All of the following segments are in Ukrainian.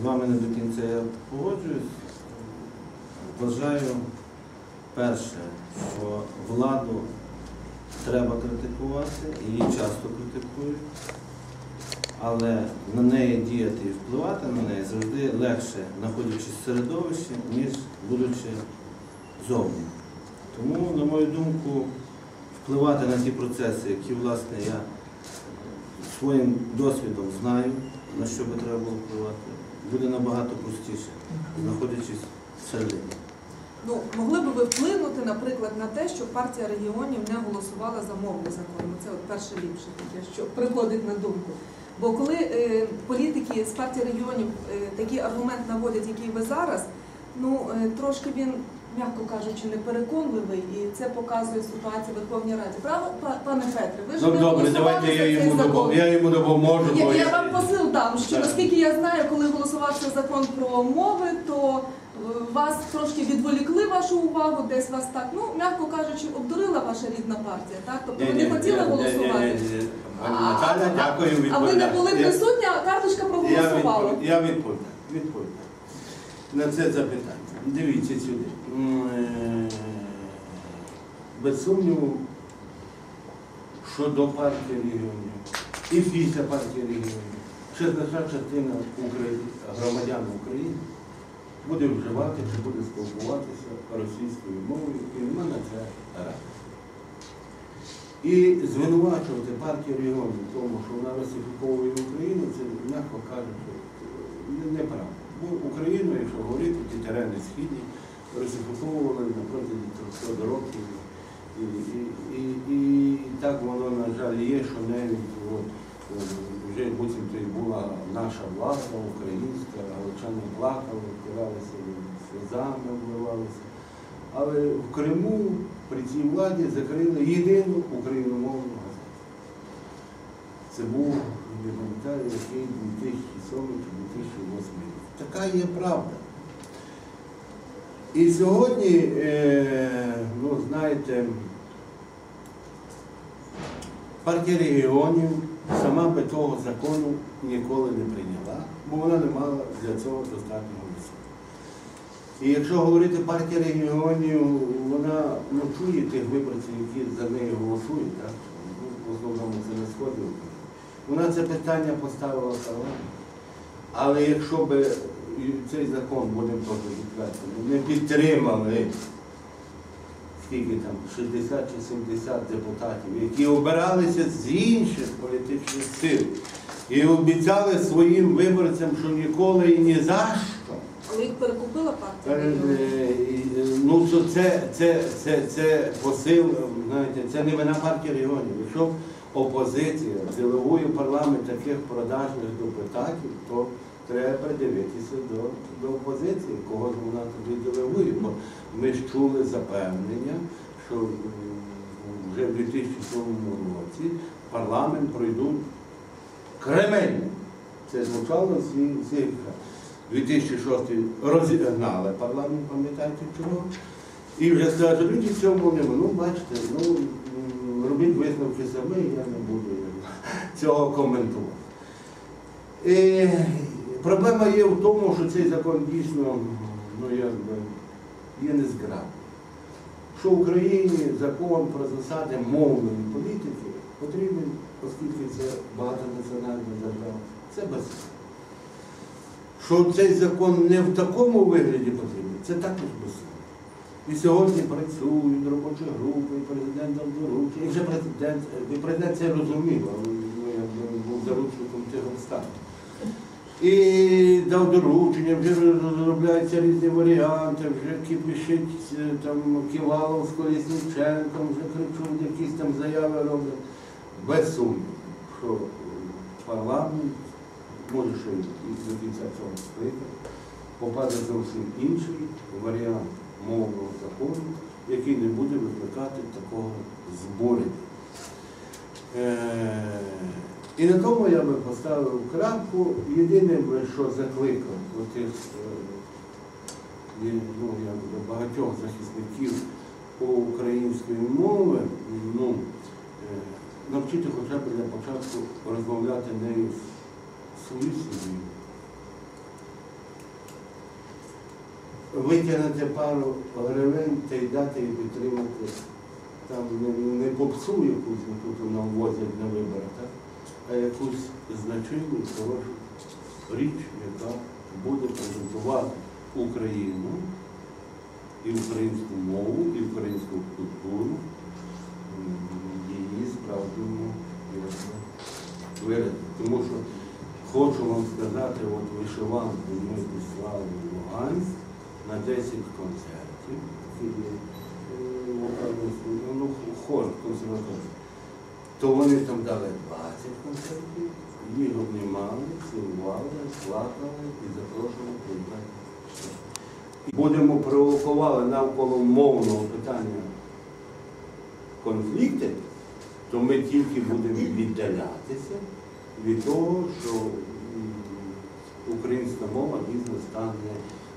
З вами не до кінця я погоджуюсь. Вважаю, перше, що владу треба критикувати, її часто критикують, але на неї діяти і впливати на неї завжди легше, знаходячись в середовищі, ніж будучи зовні. Тому, на мою думку, впливати на ті процеси, які, власне, я своїм досвідом знаю, на що би треба було впливати, буде набагато простіше, знаходячись всередині. Ну, могли би ви вплинути, наприклад, на те, щоб партія регіонів не голосувала за мовний закон? Це от перше ліпше що приходить на думку. Бо коли е, політики з партії регіонів е, такий аргумент наводять, який ви зараз, ну е, трошки він, м'яко кажучи, непереконливий, і це показує ситуацію в Верховній Раді. Право, па- пане Петре, ви ж Ну не добре, голосували давайте за я цей йому закон. допоможу. Я йому допоможу. Я, бо я вам посил дам, що Так. наскільки я знаю, коли голосувався закон про мови, то е, вас трошки відволікли вашу увагу, десь вас так, ну м'яко кажучи, обдурила ваша рідна партія, так? Тобто ви не хотіли голосувати. Наталя, дякую, А ви не були присутні, а карточка проголосувала. я відповідаю, відповідаю. На це запитання. Дивіться сюди. Е, Без сумніву, що до партії регіонів і після партії регіонів ще значна частина України, громадян України буде вживати чи буде спілкуватися російською мовою, і в мене це рада. І звинувачувати партію регіонів в тому, що вона русифіковує Україну, це, м'яко кажучи, Говорити, ті терени східні, русифіковували на протязі 300 років. І, і, і, і так воно, на жаль, є, що навіть от, е, вже буцімто і була наша влада, українська, галичани плакали, втиралися сльозами, обливалися. Але в Криму при цій владі закрили єдину україномовну газету. Це був, не пам'ятаю, який 2007 чи 2008 рік. Така є правда. І сьогодні, е, ну знаєте, партія регіонів сама би того закону ніколи не прийняла, бо вона не мала для цього достатньо голосів. І якщо говорити партія регіонів, вона ну, чує тих виборців, які за неї голосують, так? Ну, в основному це не сходи Вона це питання поставила парламент. Але якщо б цей закон, будемо просто підкреслити, не підтримали скільки там, 60 чи 70 депутатів, які обиралися з інших політичних сил і обіцяли своїм виборцям, що ніколи і ні за що. Але їх перекупила партія Е, е, Ну, що це, це, це, це посил, знаєте, це не вина партії регіонів. Якщо опозиція делегує парламент таких продажних депутатів, то треба придивитися до, до опозиції, кого ж вона тоді делегує. Бо ми ж чули запевнення, що вже в 2007 році парламент пройдуть кремень. Це звучало всі 2006 розігнали парламент, пам'ятаєте чого? І вже сказали, що 2007 не ну бачите, ну робіть висновки самі, я не буду цього коментувати. Проблема є в тому, що цей закон дійсно ну, якби, є незграбний. Що в Україні закон про засади мовної політики потрібен, оскільки це багатонаціональна держава. Це без. Що цей закон не в такому вигляді потрібен, це також без. І сьогодні працюють робочі групи, і президент дав доручення. І вже президент, і президент це розумів, але ну, він був заручником цих обставин. І дав доручення, вже розробляються різні варіанти, вже кипішить е, там Ківалов з Колісніченком, вже кричуть, якісь там заяви роблять. Без сумніву, що парламент, може ще до кінця цього скликання, попаде зовсім інший варіант мовного закону, який не буде викликати такого зборення. І на тому я би поставив крапку. Єдине, що закликав отих е, ну, багатьох захисників української мови, ну, е, навчити хоча б для початку розмовляти нею з своєю витягнути пару гривень та й дати і підтримати. Там не, попсу якусь ну, тут нам возять на вибори, так? А якусь значиму хорошу річ, яка буде презентувати Україну і українську мову, і українську культуру, її справжньому ясно вигляді. Тому що хочу вам сказати, от вишиванку ми післали в Луганськ на 10 концертів. Е, вокальний студія, ну, хор консерваторії. То вони там дали 20 концертів, їх обнімали, цілували, плакали і запрошували. І Будемо провокували навколо мовного питання конфлікти, то ми тільки будемо віддалятися від того, що українська мова дійсно стане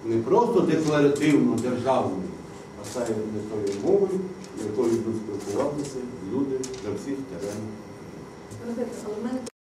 не просто декларативно державною, а стане не тою мовою, якою будуть спілкуватися люди на всіх теренах. Робити, але в мене